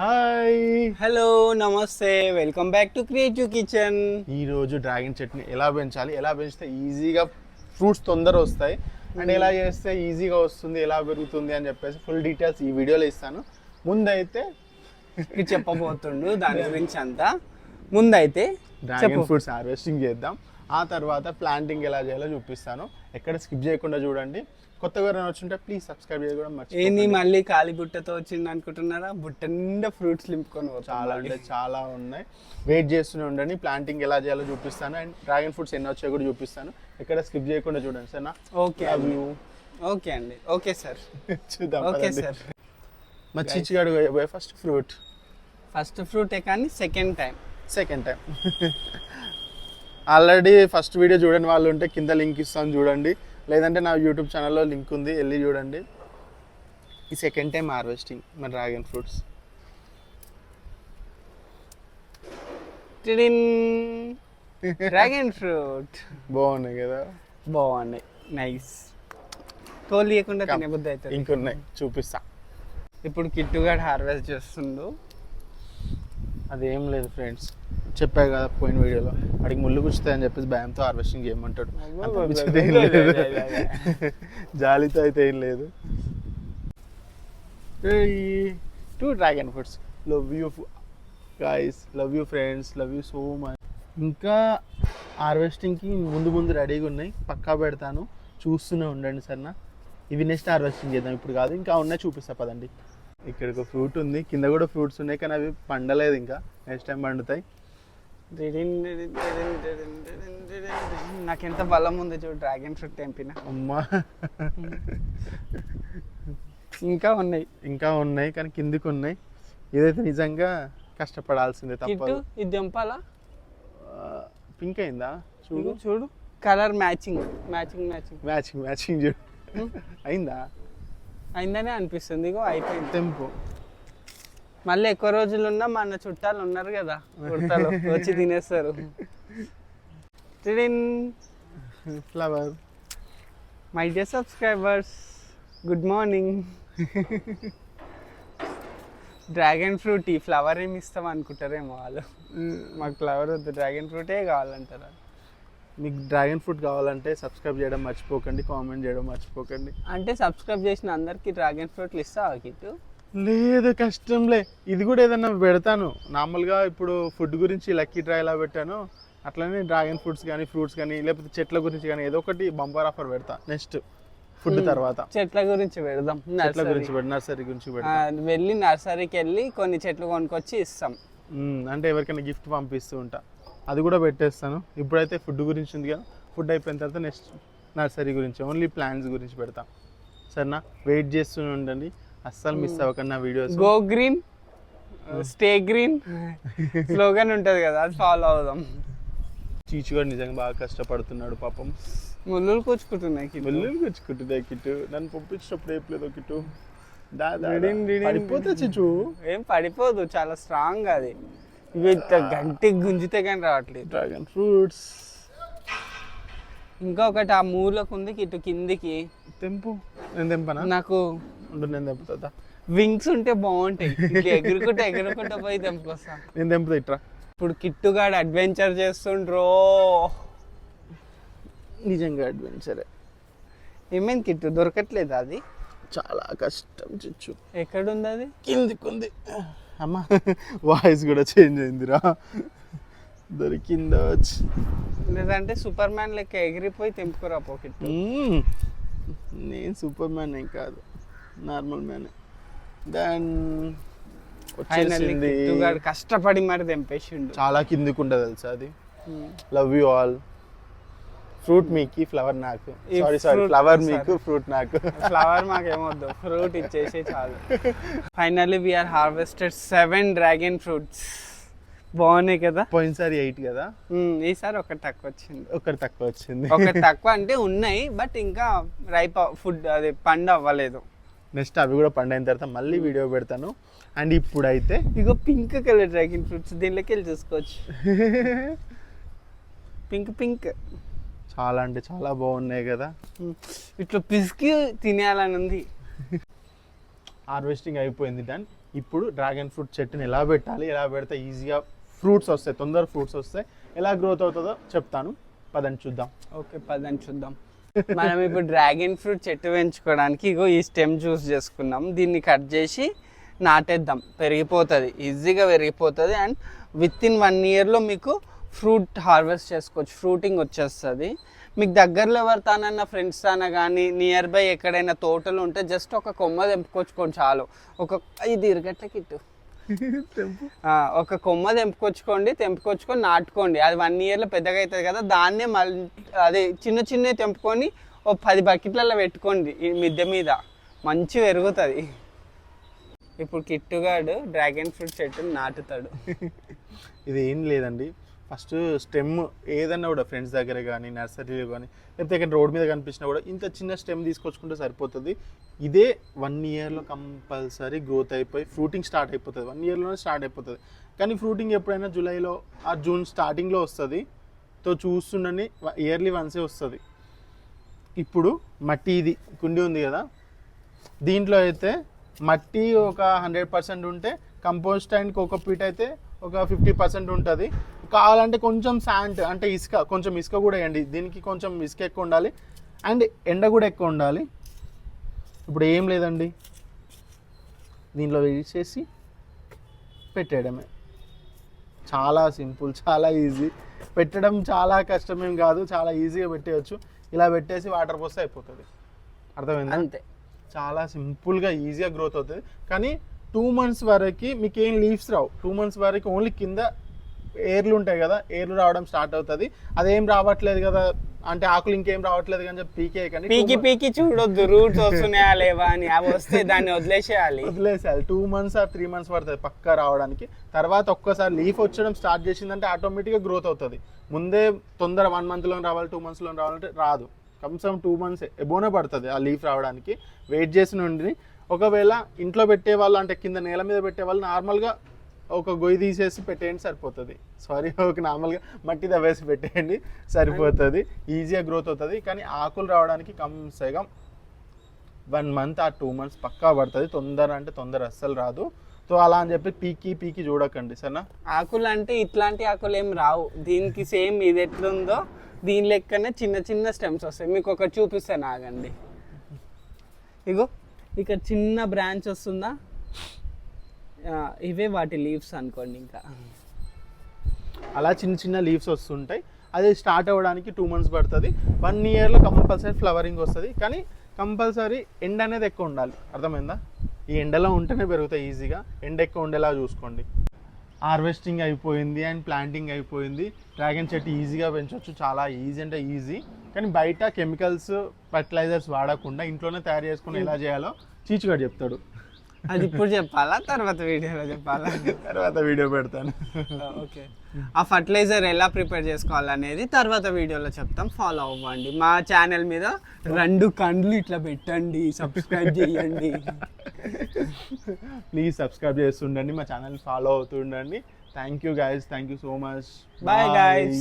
Hi. Hello నమస్తే. Welcome back to Creative Kitchen. ఈ రోజు డ్రాగన్ చట్నీ ఎలా పెంచాలి? ఎలా పెంచితే ఈజీగా ఫ్రూట్స్ తొందర వస్తాయి? అండ్ ఎలా చేస్తే ఈజీగా వస్తుంది ఎలా పెరుగుతుంది అని చెప్పేసి ఫుల్ డీటెయిల్స్ ఈ వీడియోలో ఇస్తాను. ముందైతే చెప్పబోతుండు దాని గురించి అంతా. ముందైతే డ్రాగన్ ఫ్రూట్స్ హార్వెస్టింగ్ చేద్దాం. ఆ తర్వాత ప్లాంటింగ్ ఎలా చేయాలో చూపిస్తాను. ఎక్కడ స్కిప్ చేయకుండా చూడండి. కొత్తగా వచ్చుంటే ప్లీజ్ సబ్స్క్రైబ్ చేయడం ఏంది మళ్ళీ ఖాళీ బుట్టతో వచ్చింది అనుకుంటున్నారా? బుట్ట నిండా ఫ్రూట్స్ నింపుకొని చాలా. అంటే చాలా ఉన్నాయి. వెయిట్ చేస్తూనే ఉండండి. ప్లాంటింగ్ ఎలా చేయాలో చూపిస్తాను. అండ్ డ్రాగన్ ఫ్రూట్స్ ఎన్ని వచ్చాయో కూడా చూపిస్తాను. ఎక్కడ స్కిప్ చేయకుండా చూడండి సరేనా? ఓకే ఓకే అండి. ఓకే సార్ చూద్దాం ఓకే. సార్ మా చిచ్చిగాడు ఫస్ట్ ఫ్రూట్ ఫస్ట్ ఫ్రూటే కానీ second time second time already first video చూడండి వాళ్ళు ఉంటే కింద లింక్ ఇస్తాను చూడండి. లేదంటే నా యూట్యూబ్ ఛానల్లో లింక్ ఉంది వెళ్ళి చూడండి. ఈ సెకండ్ టైం హార్వెస్టింగ్ మా డ్రాగన్ ఫ్రూట్స్ డ్రాగన్ ఫ్రూట్ బాగున్నాయి కదా? బాగున్నాయి. నైస్ తోలు లేకుండా తినే బుద్ధి అవుతుంది. ఇంకున్నాయి. చూపిస్తా. ఇప్పుడు కిట్టుగాడు హార్వెస్ట్ చేస్తుండు. అదేం లేదు ఫ్రెండ్స్ చెప్పా కదా పోయిన వీడియోలో. అడిగి ముళ్ళు గుచ్చుతాయని చెప్పేసి భయంతో హార్వెస్టింగ్ చేయమంటాడు. ఏం లేదు. జాలితో అయితే ఏం లేదు. Two dragon fruits love you guys love you friends love you so much ఇంకా హార్వెస్టింగ్కి ముందు ముందు రెడీగా ఉన్నాయి. పక్కా పెడతాను. చూస్తూనే ఉండండి సరేనా? ఇవి నెక్స్ట్ హార్వెస్టింగ్ చేద్దాం. ఇప్పుడు కాదు ఇంకా ఉన్నాయి చూపిస్తా పదండి. ఇక్కడ ఒక ఫ్రూట్ ఉంది. కింద కూడా ఫ్రూట్స్ ఉన్నాయి కానీ అవి పండలేదు ఇంకా. నెక్స్ట్ టైం పండుతాయి. నాకు ఎంత బలం ఉంది చూడు డ్రాగన్ ఫ్రూట్ తెంపిన. అమ్మా. ఇంకా ఉన్నాయి. ఇంకా ఉన్నాయి కానీ కిందికి ఉన్నాయి. ఇదైతే నిజంగా కష్టపడాల్సిందే తప్పదు. ఇది తెంపాలా? పింక్ అయిందా? చూడు. చూడు చూడు. Colour matching matching matching matching matching చూడు. అయిందా? అయిందనే అనిపిస్తుంది. ఇగో అయిపోయింది. తెంపు మళ్ళీ ఎక్కువ రోజులు ఉన్నా మన చుట్టాలు ఉన్నారు కదా కుర్తాలు వచ్చి తినేస్తారు. Flower my day subscribers good morning dragon fruit ఈ ఫ్లవర్ ఏమి ఇస్తాం అనుకుంటారేమో వాళ్ళు. మాకు ఫ్లవర్ వద్దు డ్రాగన్ ఫ్రూటే కావాలంటారు మీకు డ్రాగన్ ఫ్రూట్ కావాలంటే సబ్స్క్రైబ్ చేయడం మర్చిపోకండి కామెంట్ చేయడం మర్చిపోకండి. అంటే సబ్స్క్రైబ్ చేసిన అందరికి డ్రాగన్ ఫ్రూట్లు ఇస్తావా కిట్టు? లేదు కష్టంలే ఇది కూడా ఏదన్నా పెడతాను. నార్మల్గా ఇప్పుడు ఫుడ్ గురించి లక్కీ డ్రా ఎలా పెట్టాను అట్లనే డ్రాగన్ ఫ్రూట్స్ కానీ ఫ్రూట్స్ కానీ లేకపోతే చెట్ల గురించి కానీ ఏదో ఒకటి బంపర్ ఆఫర్ పెడతా నెక్స్ట్ ఫుడ్ తర్వాత. చెట్ల గురించి పెడదాం చెట్ల. గురించి నర్సరీ గురించి వెళ్ళి నర్సరీకి వెళ్ళి కొన్ని చెట్లు కొనుక్కొచ్చి ఇస్తాం. అంటే ఎవరికైనా గిఫ్ట్ పంపిస్తూ ఉంటా. అది కూడా పెట్టేస్తాను. ఇప్పుడైతే ఫుడ్ గురించి ఉంది కదా ఫుడ్ అయిపోయిన తర్వాత నెక్స్ట్ నర్సరీ గురించి ఓన్లీ ప్లాన్స్ గురించి పెడతా. సరేనా? వెయిట్ చేస్తూనే ఉండండి. అస్సలు మిస్ అవ్వకండి నా videos go green stay green slogan ఉంటది కదా అది ఫాలో అవుదాం. చీచు కూడా నిజంగా బాగా కష్టపడుతున్నాడు పాపం. ముళ్ళులు కూర్చుకుంటున్నాయి కిట్టు. వెల్లు తెచ్చుకుంటుందే కిట్టు. నన్ను పంపించినప్పుడు ఏ లేదు కిట్టు. పడిపోతే చిచ్చు ఏం పడిపోదు చాలా స్ట్రాంగ్ అది. ఇవి గంటి గుంజితే కానీ రావట్లేదు. డ్రాగన్ ఫ్రూట్స్ ఇంకా ఒకటి ఆ మూలకు ఉంది ఇటు కిందికి. తెంపు. నేను తెంపనా? నాకు నేను తెంపుతా వింగ్స్ ఉంటే బాగుంటాయి. ఎగురుకుంటా ఎగురుకుంటా పోయి తెంపుకొస్తా. నేను తెంపుతా ఇట్రా. ఇప్పుడు కిట్టుగాడు అడ్వెంచర్ చేస్తుండ్రో. నిజంగా అడ్వెంచరే ఏమైంది కిట్టు? దొరకట్లేదు అది? చాలా కష్టం చిచ్చు. ఎక్కడుంది అది? కిందికి ఉంది అమ్మా. వాయిస్ కూడా చేంజ్ అయిందిరా. దొరికిందా లేదంటే సూపర్ మ్యాన్ లెక్క ఎగిరిపోయి తెంపుకురా పోకెట్. నేను సూపర్ మ్యాన్ ఏం కాదు. Normal man. దాన్ కష్టపడి మరి తెంపేసిండు. చాలా కిందికి ఉంటుంది తెలుసా అది? Love you all. ఫ్రూట్ మీకి ఫ్లవర్ నాకు. Sorry sorry flower. మీకు ఫ్రూట్ నాకు. ఫ్లవర్ మాకేమొద్దు. ఫ్రూట్ ఇచ్చేసి చాలు. Finally we are harvested seven dragon fruits బాగున్నాయి కదా? పోయినసారి ఎయిట్ కదా? ఈసారి ఒకటి తక్కువ వచ్చింది ఒకటి తక్కువ వచ్చింది ఒకటి తక్కువ అంటే ఉన్నాయి బట్ ఇంకా రైప్ ఫుడ్ అది పండు అవ్వలేదు. నెక్స్ట్ అవి కూడా పండైన తర్వాత మళ్ళీ వీడియో పెడతాను. అండ్ ఇప్పుడైతే ఇగో పింక్ కలర్ డ్రాగన్ ఫ్రూట్స్ దీనిలోకి వెళ్ళి చూసుకోవచ్చు. Pink pink. చాలా అంటే చాలా బాగున్నాయి కదా. ఇట్లా పిసికి తినేయాలని ఉంది హార్వెస్టింగ్ అయిపోయింది దాని ఇప్పుడు డ్రాగన్ ఫ్రూట్ చెట్టుని ఎలా పెట్టాలి ఎలా పెడితే ఈజీగా ఫ్రూట్స్ వస్తాయి తొందర ఫ్రూట్స్ వస్తాయి ఎలా గ్రోత్ అవుతుందో చెప్తాను. పదండి చూద్దాం. ఓకే పదని చూద్దాం. మనం ఇప్పుడు డ్రాగన్ ఫ్రూట్ చెట్టు పెంచుకోవడానికి ఇగో ఈ స్టెమ్ చూస్ చేసుకున్నాం. దీన్ని కట్ చేసి నాటేద్దాం. పెరిగిపోతుంది ఈజీగా పెరిగిపోతుంది. అండ్ విత్ ఇన్ వన్ ఇయర్లో మీకు ఫ్రూట్ హార్వెస్ట్ చేసుకోవచ్చు ఫ్రూటింగ్ వచ్చేస్తుంది. మీకు దగ్గరలో ఎవరు తానన్న ఫ్రెండ్స్ తాన కానీ నియర్ బై ఎక్కడైనా తోటలు ఉంటే జస్ట్ ఒక కొమ్మ తెంపుకొచ్చుకోండి చాలు. ఒక ఇది ఇరగట్ల కిట్టు. ఆ, ఒక కొమ్మ తెంపుకొచ్చుకోండి తెంపుకొచ్చుకొని నాటుకోండి. అది వన్ ఇయర్లో పెద్దగా అవుతుంది కదా దాన్నే మళ్ళీ అదే చిన్న చిన్న తెంపుకొని ఓ పది బకెట్లలో పెట్టుకోండి ఈ మిద్దె మీద. మంచి పెరుగుతుంది ఇప్పుడు కిట్టుగాడు డ్రాగన్ ఫ్రూట్ చెట్టుని నాటుతాడు. ఇది ఏం లేదండి. ఫస్ట్ స్టెమ్ ఏదన్నా కూడా ఫ్రెండ్స్ దగ్గర కానీ నర్సరీలో కానీ లేకపోతే ఇక్కడ రోడ్ మీద కనిపించినా కూడా ఇంత చిన్న స్టెమ్ తీసుకొచ్చుకుంటే సరిపోతుంది. ఇదే వన్ ఇయర్లో కంపల్సరీ గ్రోత్ అయిపోయి ఫ్రూటింగ్ స్టార్ట్ అయిపోతుంది. వన్ ఇయర్లోనే స్టార్ట్ అయిపోతుంది. కానీ ఫ్రూటింగ్ ఎప్పుడైనా జూలైలో ఆ జూన్ స్టార్టింగ్లో వస్తుంది. తో చూస్తుండని ఇయర్లీ వన్సే వస్తుంది. ఇప్పుడు మట్టి ఇది కుండి ఉంది కదా. దీంట్లో అయితే మట్టి ఒక హండ్రెడ్ పర్సెంట్ ఉంటే కంపోస్ట్ అండ్ కోకోపీట్ అయితే ఒక ఫిఫ్టీ పర్సెంట్ ఉంటుంది. కావాలంటే కొంచెం శాంట్ అంటే ఇసుక కొంచెం ఇసుక కూడా వేయండి. దీనికి కొంచెం ఇసుక ఎక్కువ ఉండాలి. అండ్ ఎండ కూడా ఎక్కువ ఉండాలి. ఇప్పుడు ఏం లేదండి. దీంట్లో వేసేసి పెట్టేయడమే. చాలా సింపుల్ చాలా ఈజీ. పెట్టడం చాలా కష్టమేం కాదు. చాలా ఈజీగా పెట్టేయచ్చు. ఇలా పెట్టేసి వాటర్ పోస్తే అయిపోతుంది. అర్థమైందా? అంతే. చాలా సింపుల్గా ఈజీగా గ్రోత్ అవుతుంది. కానీ టూ మంత్స్ వరకు మీకు ఏం లీవ్స్ రావు. టూ మంత్స్ వరకు ఓన్లీ కింద ఏర్లు ఉంటాయి కదా ఏర్లు రావడం స్టార్ట్ అవుతుంది. అదేం రావట్లేదు కదా అంటే ఆకులు ఇంకేం రావట్లేదు కానీ చెప్పి పీకే కానీ పీకి పీకి చూడొద్దు రూట్స్ వస్తున్నాయా లేవా అని. అవి వస్తే దాన్ని వదిలేసేయాలి. వదిలేసాలి two months or three months పడుతుంది పక్కా రావడానికి. తర్వాత ఒక్కసారి లీఫ్ వచ్చడం స్టార్ట్ చేసిందంటే ఆటోమేటిక్గా గ్రోత్ అవుతుంది. ముందే తొందర వన్ మంత్లో రావాలి టూ మంత్స్లో రావాలంటే రాదు. కమ్సమ్ టూ మంత్స్ ఎబోనే పడుతుంది ఆ లీఫ్ రావడానికి. వెయిట్ చేసి నుండి ఒకవేళ ఇంట్లో పెట్టే వాళ్ళు అంటే కింద నేల మీద పెట్టే వాళ్ళు నార్మల్గా ఒక గొయ్యి తీసేసి పెట్టేయండి సరిపోతుంది. సారీ ఒక నార్మల్గా మట్టి దవ్వేసి పెట్టేయండి సరిపోతుంది. ఈజీగా గ్రోత్ అవుతుంది. కానీ ఆకులు రావడానికి కమ్సగా వన్ మంత్ ఆ టూ మంత్స్ పక్కా పడుతుంది. తొందర అంటే తొందర అస్సలు రాదు. సో అలా అని చెప్పి పీకి పీకి చూడకండి సరేనా? ఆకులు అంటే ఇట్లాంటి ఆకులు ఏం రావు. దీనికి సేమ్ ఇది ఎట్లుందో దీని లెక్కనే చిన్న చిన్న స్టెమ్స్ వస్తాయి. మీకు ఒకటి చూపిస్తాను ఆగండి. ఇగో ఇక్కడ చిన్న బ్రాంచ్ వస్తుందా? ఇవే వాటి లీవ్స్ అనుకోండి ఇంకా. అలా చిన్న చిన్న లీవ్స్ వస్తుంటాయి. అది స్టార్ట్ అవ్వడానికి టూ మంత్స్ పడుతుంది. వన్ ఇయర్లో కంపల్సరీ ఫ్లవరింగ్ వస్తుంది. కానీ కంపల్సరీ ఎండ అనేది ఎక్కువ ఉండాలి. అర్థమైందా? ఈ ఎండలో ఉంటేనే పెరుగుతాయి ఈజీగా. ఎండ ఎక్కువ ఉండేలా చూసుకోండి. హార్వెస్టింగ్ అయిపోయింది అండ్ ప్లాంటింగ్ అయిపోయింది. డ్రాగన్ చెట్టు ఈజీగా పెంచవచ్చు చాలా ఈజీ అంటే ఈజీ. కానీ బయట కెమికల్స్ ఫర్టిలైజర్స్ వాడకుండా ఇంట్లోనే తయారు చేసుకుని ఎలా చేయాలో చీచుగాడు చెప్తాడు. అది ఇప్పుడు చెప్పాలా? తర్వాత వీడియోలో చెప్పాలా? తర్వాత వీడియో పెడతాను. ఓకే. ఆ ఫర్టిలైజర్ ఎలా ప్రిపేర్ చేసుకోవాలనేది తర్వాత వీడియోలో చెప్తాం. ఫాలో అవ్వండి. మా ఛానల్ మీద రెండు కండ్లు ఇట్లా పెట్టండి. సబ్స్క్రైబ్ చేయండి. ప్లీజ్ సబ్స్క్రైబ్ చేస్తుండండి. మా channel follow అవుతుండండి. Thank you guys thank you so much Bye, guys.